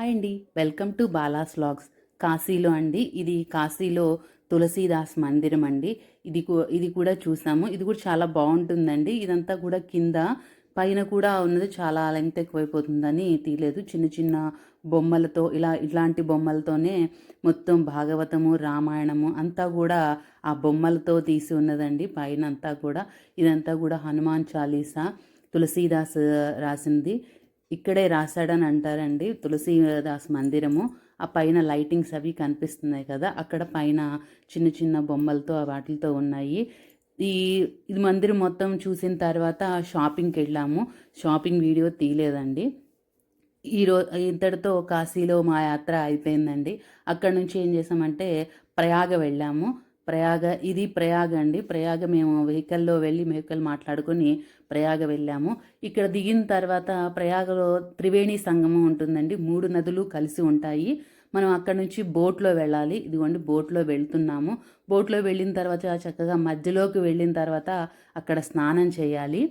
Hi అండి. Welcome to Bala's vlogs. కాశీలో అండి. ఇది కాశీలో తులసీదాస్ మందిరం అండి. ఇది ఇది కూడా చూసాము. ఇది కూడా చాలా బాగుంటుందండి. ఇదంతా కూడా కింద పైన కూడా ఉన్నది చాలా లెంగ్త్ ఎక్కువైపోతుందని తీయలేదు. చిన్న చిన్న బొమ్మలతో ఇలా ఇట్లాంటి బొమ్మలతోనే మొత్తం భాగవతము రామాయణము అంతా కూడా ఆ బొమ్మలతో తీసి ఉన్నదండి. పైన అంతా కూడా ఇదంతా కూడా హనుమాన్ చాలీసా తులసీదాస్ రాసింది. ఇక్కడే రాశాడని అంటారండి తులసీదాస్ మందిరము. ఆ పైన లైటింగ్స్ అవి కనిపిస్తున్నాయి కదా అక్కడ పైన చిన్న చిన్న బొమ్మలతో వాటితో ఉన్నాయి. ఈ ఇది మందిరం మొత్తం చూసిన తర్వాత షాపింగ్కి వెళ్ళాము. షాపింగ్ వీడియో తీయలేదండి. ఈరోజు ఇంతటితో కాశీలో మా యాత్ర అయిపోయిందండి. అక్కడ నుంచి ఏం చేసామంటే ప్రయాగ వెళ్ళాము. ప్రయాగ ఇది ప్రయాగ అండి. ప్రయాగ మేము వెహికల్లో వెళ్ళి వెహికల్ మాట్లాడుకొని ప్రయాగ వెళ్ళాము. ఇక్కడ దిగిన తర్వాత ప్రయాగలో త్రివేణి సంగమం ఉంటుందండి. మూడు నదులు కలిసి ఉంటాయి. మనం అక్కడ నుంచి బోట్లో వెళ్ళాలి. ఇదిగోండి బోట్లో వెళ్తున్నాము. బోట్లో వెళ్ళిన తర్వాత చక్కగా మధ్యలోకి వెళ్ళిన తర్వాత అక్కడ స్నానం చేయాలి.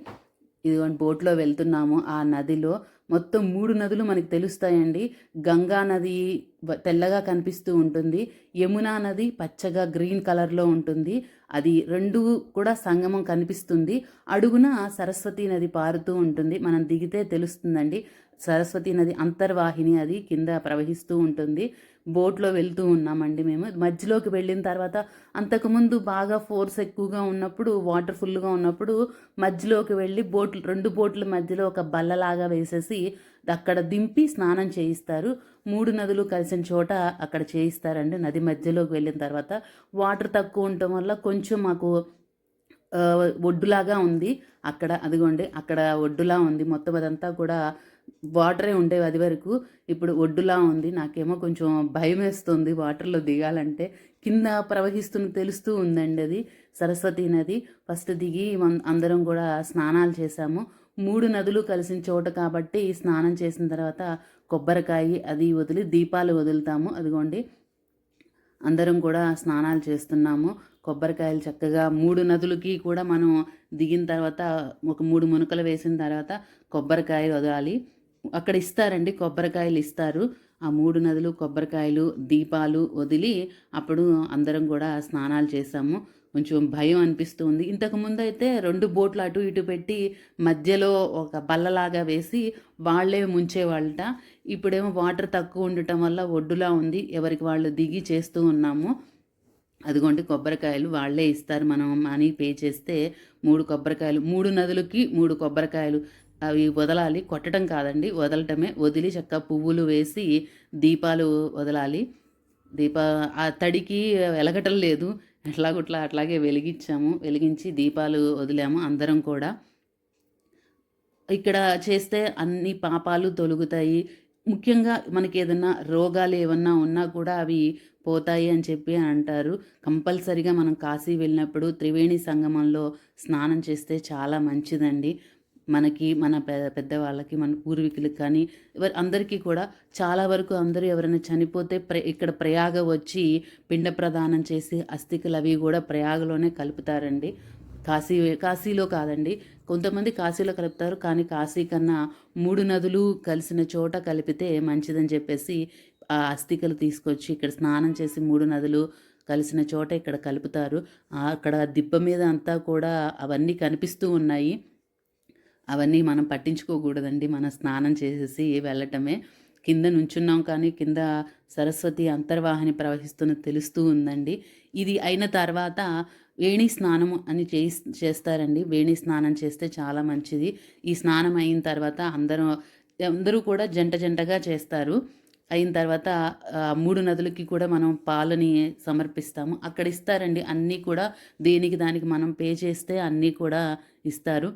ఇదిగోండి బోట్లో వెళ్తున్నాము ఆ నదిలో. మొత్తం మూడు నదులు మనకు తెలుస్తాయండి. గంగా నది తెల్లగా కనిపిస్తూ ఉంటుంది. యమునా నది పచ్చగా గ్రీన్ కలర్లో ఉంటుంది. అది రెండు కూడా సంగమం కనిపిస్తుంది. అడుగున సరస్వతి నది పారుతూ ఉంటుంది. మనం దిగితే తెలుస్తుందండి. సరస్వతి నది అంతర్వాహిని అది కింద ప్రవహిస్తూ ఉంటుంది. బోట్లో వెళ్తూ ఉన్నామండి మేము. మధ్యలోకి వెళ్ళిన తర్వాత అంతకుముందు బాగా ఫోర్స్ ఎక్కువగా ఉన్నప్పుడు వాటర్ ఫుల్గా ఉన్నప్పుడు మధ్యలోకి వెళ్ళి బోట్లు రెండు బోట్ల మధ్యలో ఒక బల్లలాగా వేసేసి అక్కడ దింపి స్నానం చేయిస్తారు. మూడు నదులు కలిసిన చోట అక్కడ చేయిస్తారండి. నది మధ్యలోకి వెళ్ళిన తర్వాత వాటర్ తక్కువ ఉండటం వల్ల కొంచెం మాకు ఒడ్డులాగా ఉంది. అక్కడ అదిగోండి అక్కడ ఒడ్డులా ఉంది. మొత్తం అదంతా కూడా వాటరే ఉండేవి అది వరకు. ఇప్పుడు ఒడ్డులా ఉంది. నాకేమో కొంచెం భయం వేస్తుంది వాటర్లో దిగాలంటే. కింద ప్రవహిస్తున్న తెలుస్తూ ఉందండి అది. సరస్వతి నది. ఫస్ట్ దిగి అందరం కూడా స్నానాలు చేశాము. మూడు నదులు కలిసిన చోట కాబట్టి స్నానం చేసిన తర్వాత కొబ్బరికాయ అది వదిలి దీపాలు వదులుతాము. అదిగోండి. అందరం కూడా స్నానాలు చేస్తున్నాము. కొబ్బరికాయలు చక్కగా మూడు నదులకి కూడా మనం దిగిన తర్వాత ఒక మూడు మునకలు వేసిన తర్వాత కొబ్బరికాయ వదలాలి. అక్కడ ఇస్తారండి కొబ్బరికాయలు ఇస్తారు. ఆ మూడు నదులు కొబ్బరికాయలు దీపాలు వదిలి అప్పుడు అందరం కూడా స్నానాలు చేసాము కొంచెం భయం అనిపిస్తూ ఉంది. ఇంతకు ముందు అయితే రెండు బోట్లు అటు ఇటు పెట్టి మధ్యలో ఒక బల్లలాగా వేసి వాళ్ళే ముంచేవాళ్ళట. ఇప్పుడేమో వాటర్ తక్కువ ఉండటం వల్ల ఒడ్డులా ఉంది. ఎవరికి వాళ్ళు దిగి చేస్తూ ఉన్నాము. అదిగోండి కొబ్బరికాయలు వాళ్ళే ఇస్తారు. మనం మనీ పే చేస్తే మూడు కొబ్బరికాయలు మూడు నదులకి మూడు కొబ్బరికాయలు. అవి వదలాలి. కొట్టడం కాదండి. వదలటమే. వదిలి చక్క పువ్వులు వేసి దీపాలు వదలాలి. దీప ఆ తడికి వెలగటం లేదు. ఎట్లాగుట్లా అట్లాగే వెలిగించాము. వెలిగించి దీపాలు వదిలాము అందరం కూడా. ఇక్కడ చేస్తే అన్ని పాపాలు తొలుగుతాయి. ముఖ్యంగా మనకి ఏదన్నా రోగాలు ఏమన్నా ఉన్నా కూడా అవి పోతాయి అని చెప్పి అంటారు. కంపల్సరిగా మనం కాశీ వెళ్ళినప్పుడు త్రివేణి సంగమంలో స్నానం చేస్తే చాలా మంచిదండి. మనకి మన పెద్దవాళ్ళకి మన పూర్వీకులకి కానీ అందరికీ కూడా చాలా వరకు అందరూ ఎవరైనా చనిపోతే ప్ర ఇక్కడ ప్రయాగ వచ్చి పిండ ప్రదానం చేసి అస్థికలు అవి కూడా ప్రయాగలోనే కలుపుతారండి. కాశీ కాశీలో కాదండి. కొంతమంది కాశీలో కలుపుతారు కానీ కాశీ కన్నా మూడు నదులు కలిసిన చోట కలిపితే మంచిదని చెప్పేసి ఆ అస్థికలు తీసుకొచ్చి ఇక్కడ స్నానం చేసి మూడు నదులు కలిసిన చోట ఇక్కడ కలుపుతారు. అక్కడ దిబ్బ మీద అంతా కూడా అవన్నీ కనిపిస్తూ ఉన్నాయి. అవన్నీ మనం పట్టించుకోకూడదండి. మనం స్నానం చేసేసి వెళ్ళటమే. కింద నుంచున్నాం కానీ కింద సరస్వతి అంతర్వాహిని ప్రవహిస్తున్న తెలుస్తూ ఉందండి. ఇది అయిన తర్వాత వేణి స్నానం అని చే చేస్తారండి. వేణి స్నానం చేస్తే చాలా మంచిది. ఈ స్నానం అయిన తర్వాత అందరూ అందరూ కూడా జంట జంటగా చేస్తారు. అయిన తర్వాత మూడు నదులకి కూడా మనం పాలని సమర్పిస్తాము. అక్కడ ఇస్తారండి. అన్నీ కూడా దేనికి దానికి మనం పే చేస్తే అన్నీ కూడా ఇస్తారు.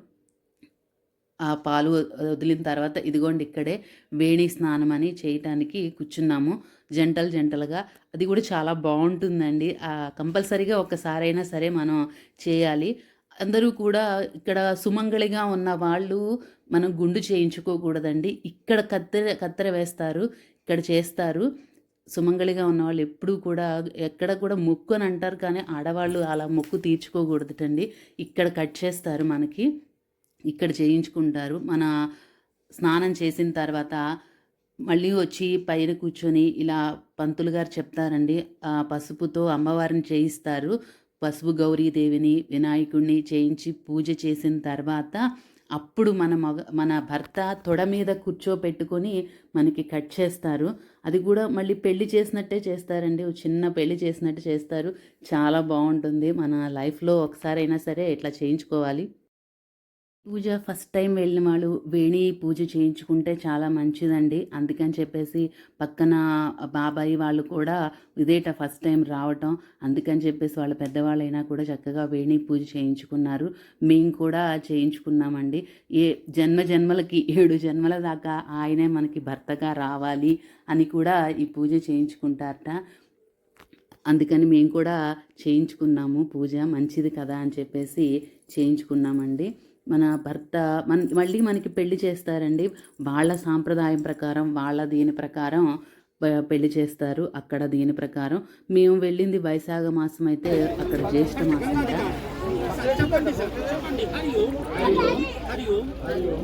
ఆ పాలు వదిలిన తర్వాత ఇదిగోండి ఇక్కడే వేణి స్నానం అని చేయటానికి కూర్చున్నాము. జంటలు జంటలుగా. అది కూడా చాలా బాగుంటుందండి. కంపల్సరీగా ఒకసారైనా సరే మనం చేయాలి. అందరూ కూడా ఇక్కడ సుమంగళిగా ఉన్న వాళ్ళు మనం గుండు చేయించుకోకూడదండి. ఇక్కడ కత్తెర కత్తెర వేస్తారు ఇక్కడ చేస్తారు. సుమంగళిగా ఉన్నవాళ్ళు ఎప్పుడూ కూడా ఎక్కడ కూడా మొక్కు అని అంటారు కానీ ఆడవాళ్ళు అలా మొక్కు తీర్చుకోకూడదటండి. ఇక్కడ కట్ చేస్తారు మనకి. ఇక్కడ చేయించుకుంటారు. మన స్నానం చేసిన తర్వాత మళ్ళీ వచ్చి పైన కూర్చొని ఇలా పంతులు గారు చెప్తారండి. ఆ పసుపుతో అమ్మవారిని చేయిస్తారు. పసుపు గౌరీదేవిని వినాయకుడిని చేయించి పూజ చేసిన తర్వాత అప్పుడు మన మగ మన భర్త తొడ మీద కూర్చోపెట్టుకొని మనకి కట్ చేస్తారు. అది కూడా మళ్ళీ పెళ్ళి చేసినట్టే చేస్తారండి. చిన్న పెళ్ళి చేసినట్టు చేస్తారు. చాలా బాగుంటుంది. మన లైఫ్లో ఒకసారైనా సరే ఇట్లా చేయించుకోవాలి. పూజ ఫస్ట్ టైం వెళ్ళిన వాళ్ళు వేణి పూజ చేయించుకుంటే చాలా మంచిదండి. అందుకని చెప్పేసి పక్కన బాబాయి వాళ్ళు కూడా ఇదేట ఫస్ట్ టైం రావటం. అందుకని చెప్పేసి వాళ్ళ పెద్దవాళ్ళైనా కూడా చక్కగా వేణి పూజ చేయించుకున్నారు. మేము కూడా చేయించుకున్నామండి. ఏ జన్మ జన్మలకి ఏడు జన్మల దాకా ఆయనే మనకి భర్తగా రావాలి అని కూడా ఈ పూజ చేయించుకుంటారట. అందుకని మేము కూడా చేయించుకున్నాము పూజ. మంచిది కదా అని చెప్పేసి చేయించుకున్నామండి. మన భర్త మన మళ్ళీ మనకి పెళ్ళి చేస్తారండి. వాళ్ళ సాంప్రదాయం ప్రకారం వాళ్ళ దీని ప్రకారం పెళ్ళి చేస్తారు. అక్కడ దీని ప్రకారం. మేము వెళ్ళింది వైశాఖ మాసం అయితే అక్కడ జ్యేష్ఠ మాసం అంట. చెప్పండి సార్ చెప్పండి హరి ఓం హరి ఓం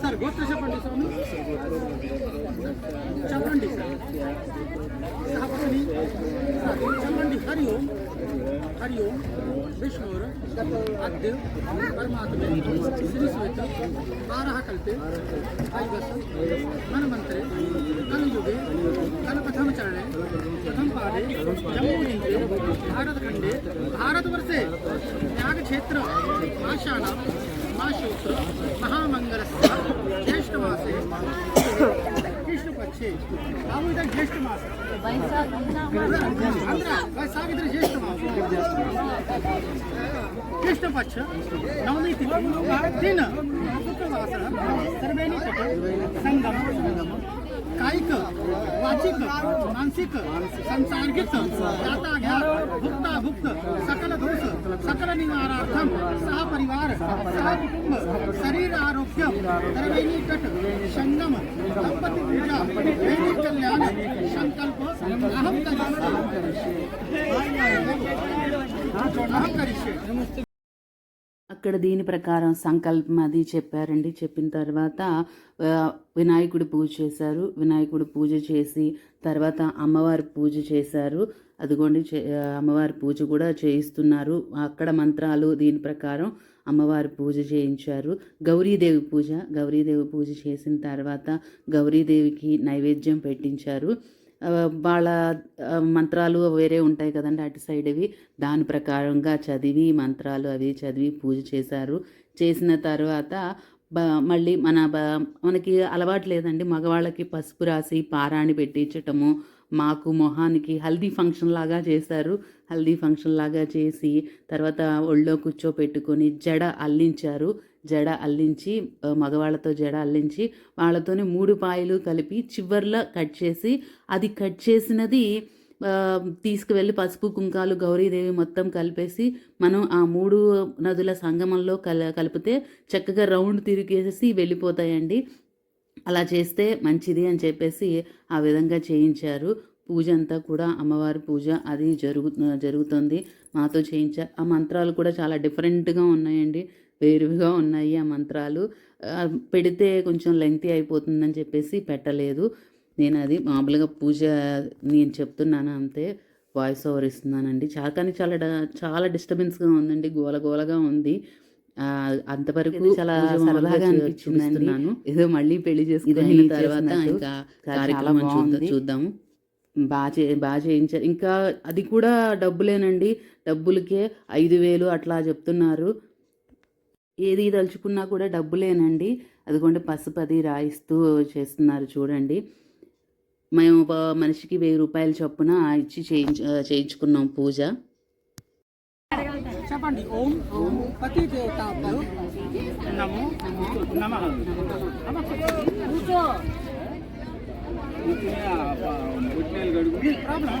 సార్ గోత్ర చెప్పండి స్వామి చెప్పండి సార్ సహపతి చెప్పండి హరి ఓం హరి ఓం విష్ణుర్ అద్య పరమాత్మ శ్రీ స్వేత ఆరహ కల్పే ఐవస మన్మంత్రే కలయుగే కలపథమ చరణే ప్రథమ పాదే జమ్మూలింగే भारतखंडे भारतवर्षे त्यागक्षेत्र भाषाणां महाशोक महामंगलस्य ज्येष्ठ मासे कृष्णपक्षे राहुल ज्येष्ठ मास वैशाख इधर ज्येष्ठ मास कृष्णपक्ष नवमी तिथि दिन शुक्रवासरः सर्वेणी तटे सङ्गमः कायिक, वाचिक, मानसिक संसार्गिक याताघात भुक्ता भुक्त सकल दोष, सकल निवारार्थम सह परिवार, सह कुटुंब, शरीर आरोग्य सर्वेणी तट संगम दंपति पूजा वेणी कल्याण, संकल्प अहम करिष्ये। अहम करिष्ये। అక్కడ దీని ప్రకారం సంకల్పం అది చెప్పారండి. చెప్పిన తర్వాత వినాయకుడు వినాయకుడి పూజ చేశారు. వినాయకుడు పూజ చేసి తర్వాత అమ్మవారి పూజ చేశారు. అదిగోండి చే- అమ్మవారి పూజ కూడా చేయిస్తున్నారు. అక్కడ మంత్రాలు దీని ప్రకారం అమ్మవారి పూజ చేయించారు. గౌరీదేవి పూజ గౌరీదేవి పూజ చేసిన తర్వాత గౌరీదేవికి నైవేద్యం పెట్టించారు. వాళ్ళ మంత్రాలు వేరే ఉంటాయి కదండి అటు సైడ్ అవి దాని ప్రకారంగా చదివి మంత్రాలు అవి చదివి పూజ చేశారు. చేసిన తర్వాత బ మళ్ళీ మన బ మనకి అలవాటు లేదండి. మగవాళ్ళకి పసుపు రాసి పారాణి పెట్టించటము మాకు మొహానికి హల్దీ ఫంక్షన్ లాగా చేశారు. హల్దీ ఫంక్షన్ లాగా చేసి తర్వాత ఒళ్ళో కూర్చోపెట్టుకొని జడ అల్లించారు. జడ అల్లించి మగవాళ్ళతో జడ అల్లించి వాళ్ళతోనే మూడు పాయలు కలిపి చివర్లో కట్ చేసి అది కట్ చేసినది తీసుకువెళ్ళి పసుపు కుంకాలు గౌరీదేవి మొత్తం కలిపేసి మనం ఆ మూడు నదుల సంగమంలో కల కలిపితే చక్కగా రౌండ్ తిరిగేసి వెళ్ళిపోతాయండి. అలా చేస్తే మంచిది అని చెప్పేసి ఆ విధంగా చేయించారు. పూజ అంతా కూడా అమ్మవారి పూజ అది జరుగు జరుగుతుంది. మాతో చేయించారు ఆ మంత్రాలు కూడా చాలా డిఫరెంట్గా ఉన్నాయండి. వేరుగా ఉన్నాయి ఆ మంత్రాలు. పెడితే కొంచెం లెంగ్తీ అయిపోతుందని చెప్పేసి పెట్టలేదు. నేను అది మామూలుగా పూజ నేను చెప్తున్నాను అంతే వాయిస్ ఓవర్ ఇస్తున్నానండి. చాలా కానీ చాలా చాలా డిస్టర్బెన్స్గా ఉందండి గోల గోలగా ఉంది. ఆ, అంతవరకు చాలా సరదాగా అనిపించిందండి. ఏదో మళ్ళీ పెళ్ళి చేసుకుని తర్వాత ఇంకా కార్యక్రమం చూద్దాం చూద్దాము. బాగా చే బాగా చేయించారు ఇంకా అది కూడా డబ్బులేనండి. డబ్బులకే ఐదు వేలు అట్లా చెప్తున్నారు. ఏది తలుచుకున్నా కూడా డబ్బులేనండి. అదిగోండి పసుపు అది రాయిస్తూ చేస్తున్నారు చూడండి. మేము మనిషికి వెయ్యి రూపాయల చొప్పున ఇచ్చి చేయించు చేయించుకున్నాం పూజ. చెప్పండి. ఓం ఓం పతి నమో నమ. ప్రాబ్లం?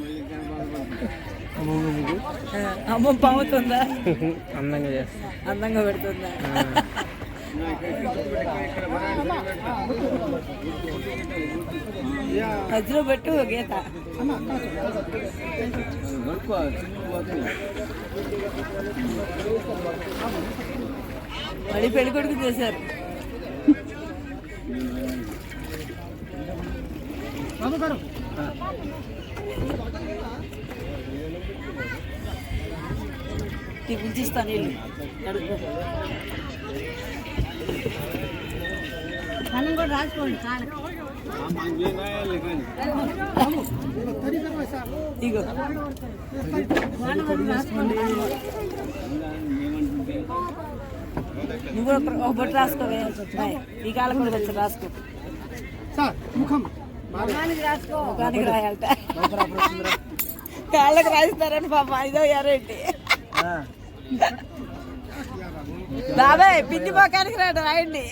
అమ్మ పాముతుందా? అందంగా చేస్తా. అందంగా పెడుతుందా? మధ్యలో పెట్టు గీత. మళ్ళీ పెళ్ళి కొడుకు చేశారు. బాబు గారు. పిలిచిస్తాను వెళ్ళి మనం కూడా రాసుకోండి ఇగో నువ్వు కూడా రాసుకో బొట్టు రాసుకోవే ఈ కాలం కూడా వచ్చి రాసుకో సార్ ముఖం ముఖానికి రాయాలట కాళ్ళకి రాయిస్తారని పాప ఇదో ఎరేంటి బాబాయ్ పిండి ముఖానికి రాడు రాయండి.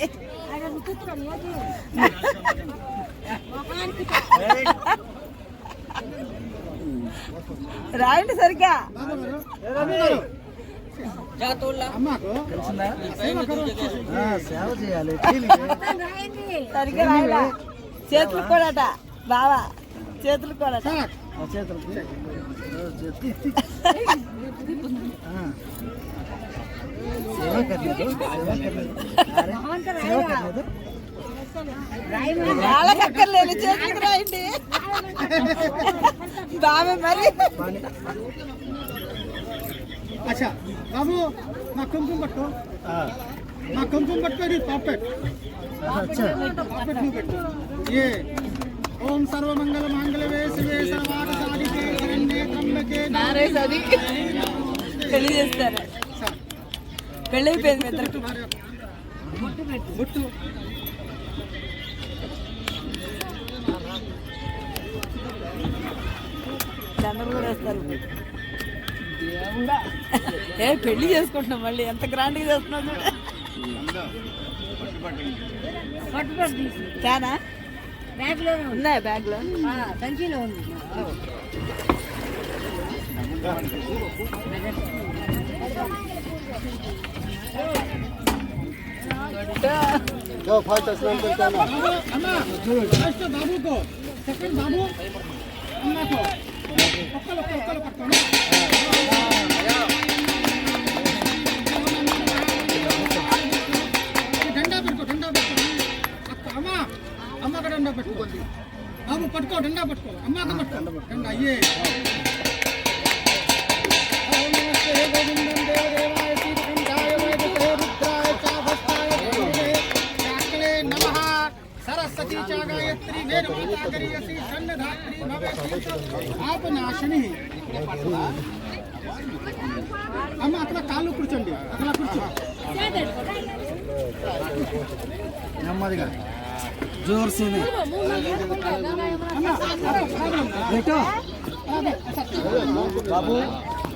రాయండి సరిగ్గా. సేవ చేయాలి సరిగ్గా రాయలా? చేతులు కూడాట బావా చేతులు కూడాట. సార్ సేవ కర్లేదు సేవ కర్లేదు వాళ్ళకి అక్కర్లేదు చేతులకు రాయండి బావే మరి अच्छा बाबू నా కుంకుమ పట్టు నా కుంకుమ పట్టుకొని పాపెట్ అచ్చా పాపెట్ నువ్వు పెట్టు ఏ ఓం సర్వమంగళ మాంగళ్యవే శివే సర్వార్థ సాధికే శరణ్యే త్ర్యంబకే మ్యారేజ్ అది పెళ్ళి చేస్తారు. పెళ్ళి అయిపోయింది ఇద్దరికి. దండలు కూడా వేస్తారు. ఏ పెళ్ళి చేసుకుంటున్నాం మళ్ళీ. ఎంత గ్రాండ్గా చేస్తున్నాం చానా? బ్యాగ్లో ఉన్నాయా బ్యాగ్లో సంచిలో ఉంది. అమ్మా సెకండ్ బాబు అమ్మకు ఒక్కలు ఒక్కలు పట్టుకోండి అమ్మ బాబు పట్టుకో డండా పట్టుకో. అమ్మకు పట్టుకో. డండా అయ్యే. వేద మాతా గరియసి సన్నధాత్రి భవేసి ఆపనాశిని అమ్మ అట్లా కాళ్ళు కూర్చోండి. అట్లా కూర్చో. నెమ్మదిగా. జోర్ సేనే. బాబు.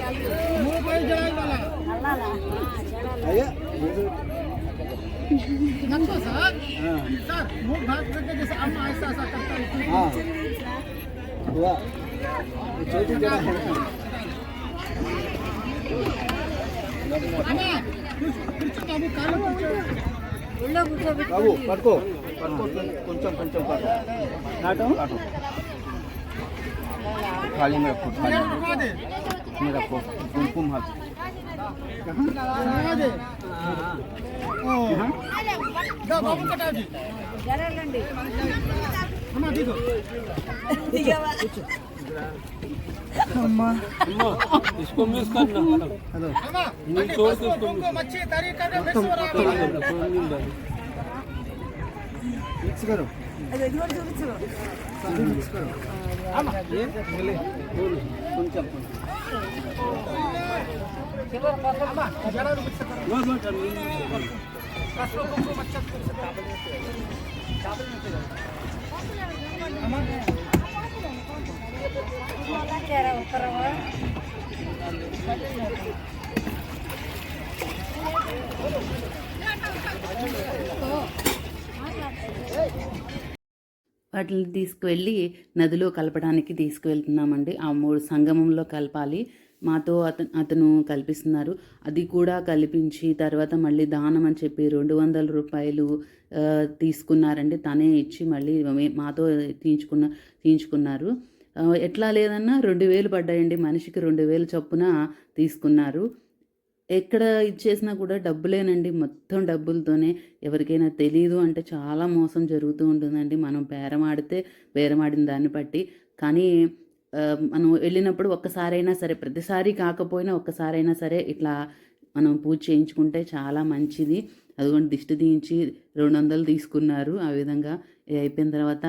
ఆగు మూడు కాయి జలాలి వాళ్ళ అయ్యా नक्को सर सर मुंह भाग करके जैसे अम्मा ऐसा ऐसा करता है हाँ हुआ छोटी जड़ा है అమ్మా కూర్చో బాబు కాళ్ళు కూర్చో బాబు పట్టుకో పట్టుకో కొంచెం కొంచెం పట్టుకో నాటం నాటం थाली में रखो थाली में रखो कुमकुम हाथ इसको मिस करना हेलो नहीं छोड़ के इसको अच्छी तरीके से मिक्स हो रहा है मिक्स करो मिक्स करो चेहरा ऊपर వాటిని తీసుకువెళ్ళి నదిలో కలపడానికి తీసుకువెళ్తున్నామండి. ఆ మూడు సంగమంలో కలపాలి. మాతో అతను అతను కల్పిస్తున్నారు. అది కూడా కల్పించి తర్వాత మళ్ళీ దానం అని చెప్పి రెండు వందల రూపాయలు తీసుకున్నారండి. తనే ఇచ్చి మళ్ళీ మాతో తీయించుకున్న తీయించుకున్నారు. ఎట్లా లేదన్నా రెండు వేలు పడ్డాయండి. మనిషికి రెండు వేలు చొప్పున తీసుకున్నారు. ఎక్కడ ఇచ్చేసినా కూడా డబ్బులేనండి. మొత్తం డబ్బులతోనే ఎవరికైనా తెలియదు అంటే చాలా మోసం జరుగుతూ ఉంటుందండి. మనం బేరమాడితే బేరమాడిన దాన్ని బట్టి. కానీ మనం వెళ్ళినప్పుడు ఒక్కసారైనా సరే ప్రతిసారి కాకపోయినా ఒక్కసారైనా సరే ఇట్లా మనం పూజ చేయించుకుంటే చాలా మంచిది. అదిగోండి దిష్టి తీయించి రెండు వందలు తీసుకున్నారు ఆ విధంగా. ఇది అయిపోయిన తర్వాత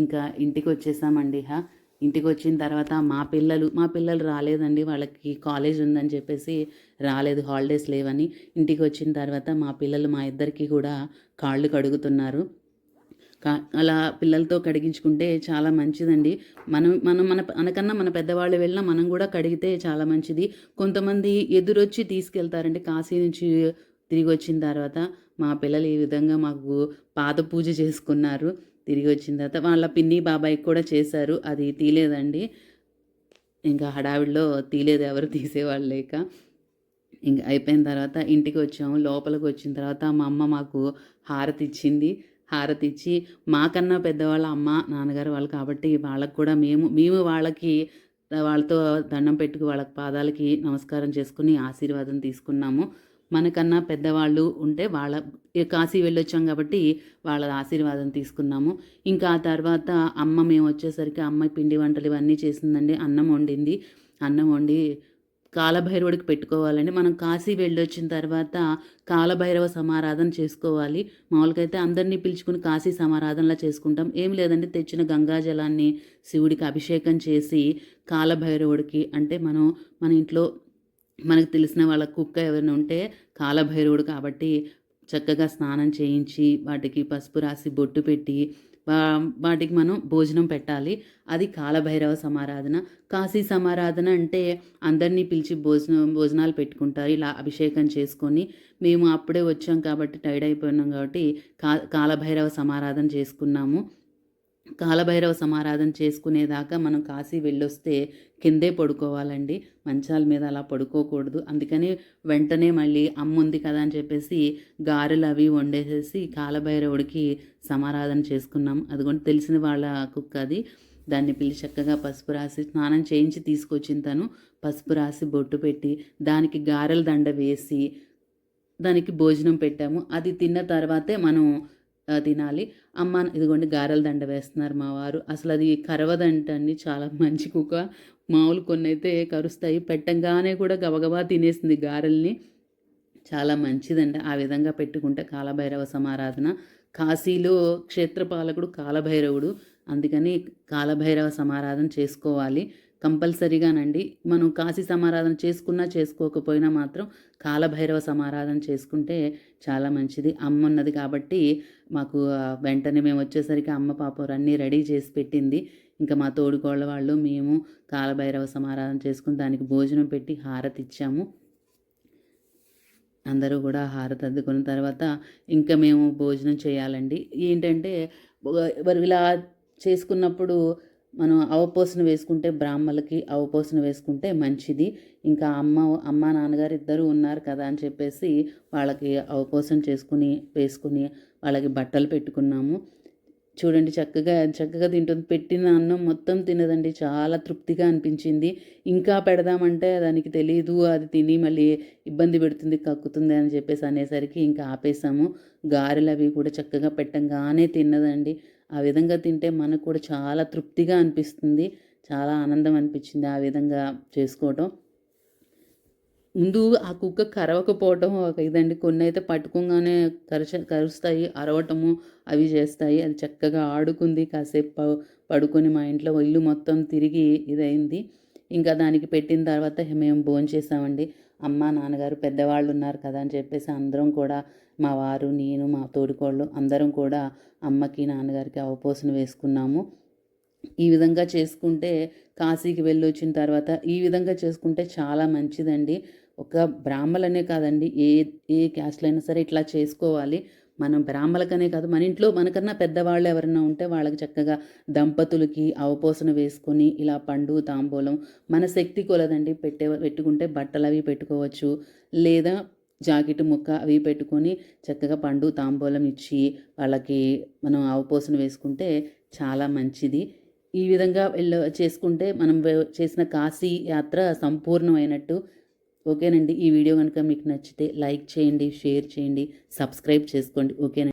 ఇంకా ఇంటికి వచ్చేసామండి హా ఇంటికి వచ్చిన తర్వాత మా పిల్లలు మా పిల్లలు రాలేదండి. వాళ్ళకి కాలేజ్ ఉందని చెప్పేసి రాలేదు హాలిడేస్ లేవని. ఇంటికి వచ్చిన తర్వాత మా పిల్లలు మా ఇద్దరికి కూడా కాళ్ళు కడుగుతున్నారు. కా- అలా పిల్లలతో కడిగించుకుంటే చాలా మంచిదండి. మనం మనం మన మనకన్నా మన పెద్దవాళ్ళు వెళ్ళినా మనం కూడా కడిగితే చాలా మంచిది. కొంతమంది ఎదురొచ్చి తీసుకెళ్తారండి. కాశీ నుంచి తిరిగి వచ్చిన తర్వాత మా పిల్లలు ఈ విధంగా మాకు పాద పూజ చేసుకున్నారు. తిరిగి వచ్చిన తర్వాత వాళ్ళ పిన్ని బాబాయ్కి కూడా చేశారు. అది తీలేదండి. ఇంకా హడావిడిలో తీలేదు ఎవరు తీసేవాళ్ళు లేక. ఇంకా అయిపోయిన తర్వాత ఇంటికి వచ్చాము. లోపలికి వచ్చిన తర్వాత మా అమ్మ మాకు హారతి ఇచ్చింది. హారతి ఇచ్చి మాకన్నా పెద్దవాళ్ళ అమ్మ నాన్నగారు వాళ్ళు కాబట్టి వాళ్ళకు కూడా మేము మేము వాళ్ళకి వాళ్ళతో దండం పెట్టుకు వాళ్ళ పాదాలకి నమస్కారం చేసుకుని ఆశీర్వాదం తీసుకున్నాము. మనకన్నా పెద్దవాళ్ళు ఉంటే వాళ్ళ కాశీ వెళ్ళొచ్చాం కాబట్టి వాళ్ళ ఆశీర్వాదం తీసుకున్నాము. ఇంకా ఆ తర్వాత అమ్మ మేము వచ్చేసరికి అమ్మ పిండి వంటలు ఇవన్నీ చేసిందండి అన్నం వండింది. అన్నం వండి కాలభైరవుడికి పెట్టుకోవాలండి. మనం కాశీ వెళ్ళొచ్చిన తర్వాత కాలభైరవ సమారాధన చేసుకోవాలి. మామూలుగా అయితే అందరినీ పిలుచుకుని కాశీ సమారాధనలా చేసుకుంటాం. ఏం లేదండి తెచ్చిన గంగాజలాన్ని శివుడికి అభిషేకం చేసి కాలభైరవుడికి అంటే మనం మన ఇంట్లో మనకు తెలిసిన వాళ్ళ కుక్క ఎవరైనా ఉంటే కాలభైరవుడు కాబట్టి చక్కగా స్నానం చేయించి వాటికి పసుపు రాసి బొట్టు పెట్టి వాటికి మనం భోజనం పెట్టాలి. అది కాలభైరవ సమారాధన. కాశీ సమారాధన అంటే అందరినీ పిలిచి భోజనం భోజనాలు పెట్టుకుంటారు. ఇలా అభిషేకం చేసుకొని మేము అప్పుడే వచ్చాం కాబట్టి టైడ్ అయిపోయినాం కాబట్టి కా కాలభైరవ సమారాధన చేసుకున్నాము. కాలభైరవ సమారాధన చేసుకునేదాకా మనం కాశీ వెళ్ళొస్తే కిందే పడుకోవాలండి. మంచాల మీద అలా పడుకోకూడదు. అందుకని వెంటనే మళ్ళీ అమ్మ ఉంది కదా అని చెప్పేసి గారెలు అవి వండేసేసి కాలభైరవుడికి సమారాధన చేసుకున్నాం. అదిగోండి తెలిసిన వాళ్ళ కుక్క అది. దాన్ని పిలిచి చక్కగా పసుపు రాసి స్నానం చేయించి తీసుకొచ్చిన తను. పసుపు రాసి బొట్టు పెట్టి దానికి గారెల దండ వేసి దానికి భోజనం పెట్టాము. అది తిన్న తర్వాతే మనం తినాలి. అమ్మ ఇదిగోండి గారెల దండ వేస్తున్నారు మా వారు. అసలు అది కరవదంటండి చాలా మంచి కుక్క. మామూలు కొన్ని అయితే కరుస్తాయి. పెట్టంగానే కూడా గబగబా తినేసింది గారెల్ని. చాలా మంచిదండి. ఆ విధంగా పెట్టుకుంటే కాలభైరవ సమారాధన. కాశీలో క్షేత్రపాలకుడు కాలభైరవుడు. అందుకని కాలభైరవ సమారాధన చేసుకోవాలి. కంపల్సరీగానండి. మనం కాశీ సమారాధన చేసుకున్నా చేసుకోకపోయినా మాత్రం కాలభైరవ సమారాధన చేసుకుంటే చాలా మంచిది. అమ్మ ఉన్నది కాబట్టి మాకు వెంటనే మేము వచ్చేసరికి అమ్మ పాపం అన్నీ రెడీ చేసి పెట్టింది. ఇంకా మా తోడుకోళ్ళ వాళ్ళు మేము కాలభైరవ సమారాధన చేసుకుని దానికి భోజనం పెట్టి హారతి ఇచ్చాము. అందరూ కూడా హారతి అద్దుకున్న తర్వాత ఇంకా మేము భోజనం చేయాలండి. ఏంటంటే ఇలా చేసుకున్నప్పుడు మనం అవపోసన వేసుకుంటే బ్రాహ్మలకి అవపోసన వేసుకుంటే మంచిది. ఇంకా అమ్మ అమ్మ నాన్నగారు ఇద్దరు ఉన్నారు కదా అని చెప్పేసి వాళ్ళకి అవపోసన చేసుకుని వేసుకుని వాళ్ళకి బట్టలు పెట్టుకున్నాము. చూడండి చక్కగా చక్కగా తింటుంది. పెట్టిన అన్నం మొత్తం తినదండి. చాలా తృప్తిగా అనిపించింది. ఇంకా పెడదామంటే దానికి తెలియదు అది తిని మళ్ళీ ఇబ్బంది పెడుతుంది కక్కుతుంది అని చెప్పేసి అనేసరికి ఇంకా ఆపేసాము. గారెలు అవి కూడా చక్కగా పెట్టంగానే తిన్నదండి. ఆ విధంగా తింటే మనకు కూడా చాలా తృప్తిగా అనిపిస్తుంది. చాలా ఆనందం అనిపించింది ఆ విధంగా చేసుకోవటం. ముందు ఆ కుక్క కరవకపోవటం ఒక ఇదండి. కొన్ని అయితే పట్టుకోగానే కరచ కరుస్తాయి అరవటము అవి చేస్తాయి. అది చక్కగా ఆడుకుంది. కాసేపు పడుకొని మా ఇంట్లో ఇల్లు మొత్తం తిరిగి ఇదైంది. ఇంకా దానికి పెట్టిన తర్వాత మేము భోజనం చేసామండి అమ్మ నాన్నగారు పెద్దవాళ్ళు ఉన్నారు కదా అని చెప్పేసి అందరం కూడా మా వారు నేను మా తోడుకోళ్ళు అందరం కూడా అమ్మకి నాన్నగారికి అవపోసన వేసుకున్నాము. ఈ విధంగా చేసుకుంటే కాశీకి వెళ్ళి వచ్చిన తర్వాత ఈ విధంగా చేసుకుంటే చాలా మంచిదండి. ఒక బ్రాహ్మలనే కాదండి ఏ ఏ క్యాస్ట్లో అయినా సరే ఇట్లా చేసుకోవాలి. మనం బ్రాహ్మలకనే కాదు మన ఇంట్లో మనకన్నా పెద్దవాళ్ళు ఎవరైనా ఉంటే వాళ్ళకి చక్కగా దంపతులకి అవపోసన వేసుకొని ఇలా పండు తాంబూలం మన శక్తి కొలదండి. పెట్టే పెట్టుకుంటే బట్టలు అవి పెట్టుకోవచ్చు. లేదా జాకెట్ ముక్క అవి పెట్టుకొని చక్కగా పండు తాంబూలం ఇచ్చి వాళ్ళకి మనం ఆవుపోసన వేసుకుంటే చాలా మంచిది. ఈ విధంగా వెళ్ళ చేసుకుంటే మనం చేసిన కాశీ యాత్ర సంపూర్ణమైనట్టు. ఓకేనండి. ఈ వీడియో కనుక మీకు నచ్చితే లైక్ చేయండి షేర్ చేయండి సబ్స్క్రైబ్ చేసుకోండి. ఓకేనండి.